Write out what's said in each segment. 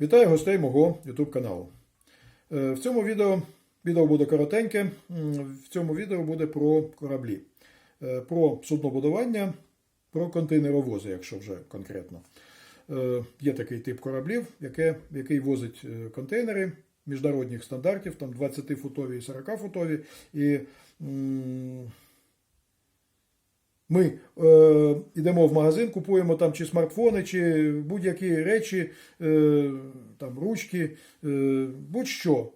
Вітаю гостей мого YouTube каналу. Е, В цьому відео відео буде коротеньке. В цьому відео буде про кораблі, Е, про суднобудування, про контейнеровози, якщо вже конкретно. Е, Є такий тип кораблів, яке, який возить контейнери міжнародних стандартів, там 20-футові і 40-футові. І ми е, йдемо в магазин, купуємо там чи смартфони, чи будь-які речі, е, там ручки, е, будь-що,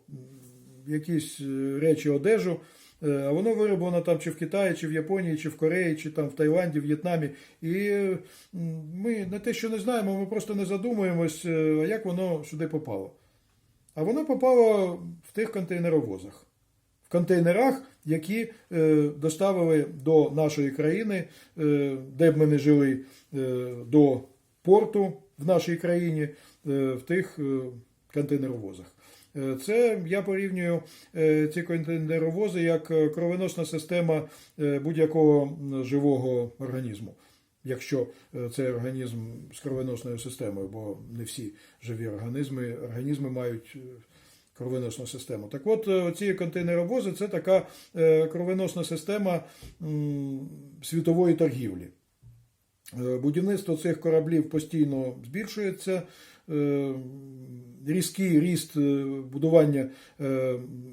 якісь е, речі, одежу. Е, А воно вироблено там чи в Китаї, чи в Японії, чи в Кореї, чи там в Таїланді, в В'єтнамі. І ми не те, що не знаємо, ми просто не задумуємось, е, як воно сюди попало. А воно попало в тих контейнеровозах. Контейнерах, які е, доставили до нашої країни, е, де б ми не жили, е, до порту в нашій країні, в тих контейнеровозах. Це я порівнюю ці контейнеровози як кровоносна система будь-якого живого організму. Якщо е, це організм з кровоносною системою, бо не всі живі організми, організми мають кровоносну систему. Так от, е, ці контейнеровози це така е, кровоносна система світової торгівлі. Е, Будівництво цих кораблів постійно збільшується. Різкий ріст будування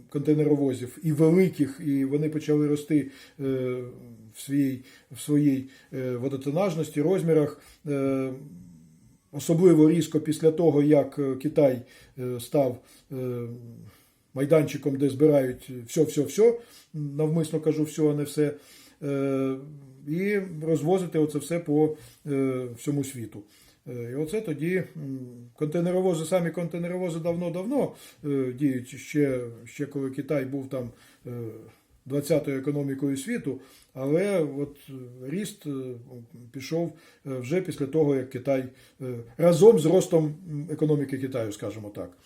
контейнеровозів і великих, і вони почали рости в своїй, в своїй водотонажності, розмірах. Особливо різко після того, як е, Китай е, став е, майданчиком, де збирають все-все-все, навмисно кажу все, а не все, і розвозити оце все по всьому світу. І оце тоді контейнеровози, самі контейнеровози давно-давно діють, ще, ще коли Китай був там 20-ю економікою світу, але от ріст е, пішов е, вже після того, як Китай е, разом з ростом економіки Китаю, скажімо так.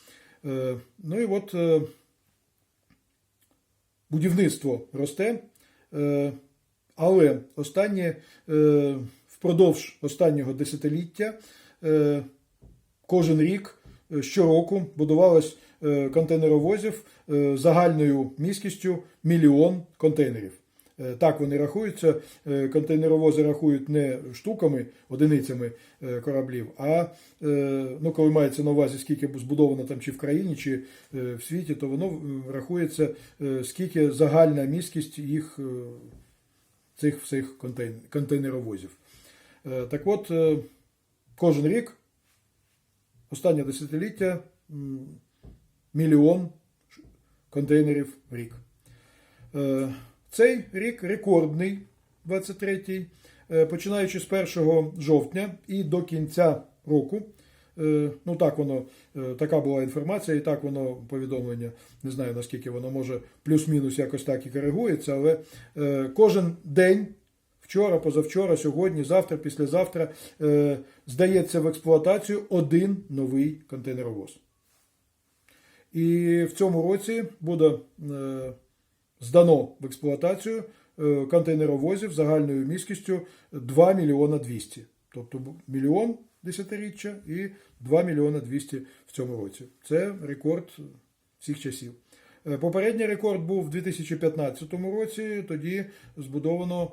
Ну і от будівництво росте, але останнє впродовж останнього десятиліття кожен рік щороку будувалось контейнеровозів загальною міськістю мільйон контейнерів. Е, Так вони рахуються. Е, Контейнеровози рахують не штуками, одиницями е, кораблів, а е, ну, коли мається на увазі, скільки збудовано там чи в країні, чи е, в світі, то воно е, рахується, е, скільки загальна міськість їх е, цих всіх контейнеровозів. Е, Так от, е, кожен рік, останнє десятиліття, мільйон контейнерів в рік. Е, Цей рік рекордний, 23-й, Е, починаючи з 1 жовтня і до кінця року. Е, Ну, так воно, така була інформація, і так воно повідомлення. Не знаю наскільки воно може плюс-мінус якось так і коригується, але кожен день, вчора, позавчора, сьогодні, завтра, післязавтра, здається в експлуатацію один новий контейнеровоз. І в цьому році буде е, здано в експлуатацію е, контейнеровозів загальною міськістю 2 мільйона 200. Тобто мільйон десятиріччя і 2 мільйона 200 в цьому році. Це рекорд всіх часів. Е, Попередній рекорд був у 2015 році. Тоді збудовано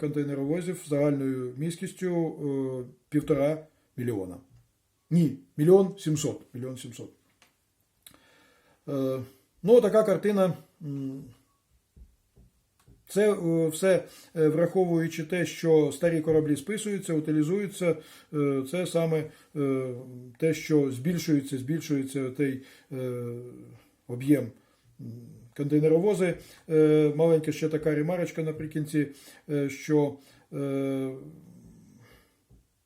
контейнеровозів загальною міськістю півтора мільйона. Ні, мільйон сімсот. Мільйон сімсот. Е, Ну, така картина. Це е, все е, враховуючи те, що старі кораблі списуються, утилізуються, це саме те, що збільшується, збільшується той об'єм контейнеровози. Маленька ще така ремарочка наприкінці, що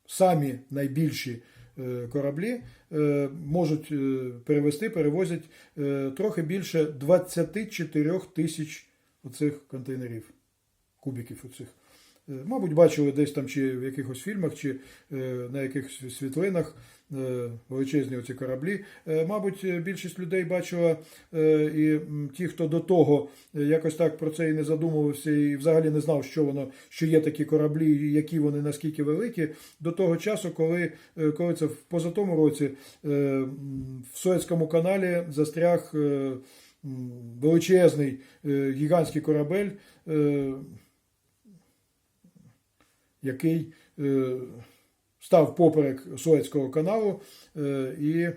самі найбільші кораблі е, можуть перевести, перевезти, перевозять е, трохи більше 24 тисяч оцих контейнерів, кубіків оцих. Е, Мабуть, бачили десь там чи в якихось фільмах, чи е, на якихось світлинах е, величезні оці кораблі. Мабуть, більшість людей бачила і ті, хто до того якось так про це і не задумувався, і взагалі не знав, що воно, що є такі кораблі, які вони наскільки великі, до того часу, коли, коли це в позатому році в Суецькому каналі застряг. Величезний гігантський корабель, який е, став поперек Суецького каналу, е, і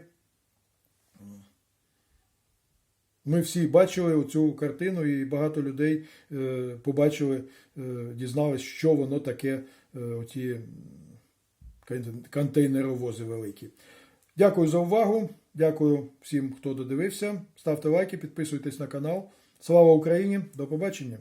ми всі бачили цю картину, і багато людей е, побачили, дізнались, що воно таке, оті контейнеровози великі. Дякую за увагу. Дякую всім, хто додивився. Ставте лайки, підписуйтесь на канал. Слава Україні! До побачення!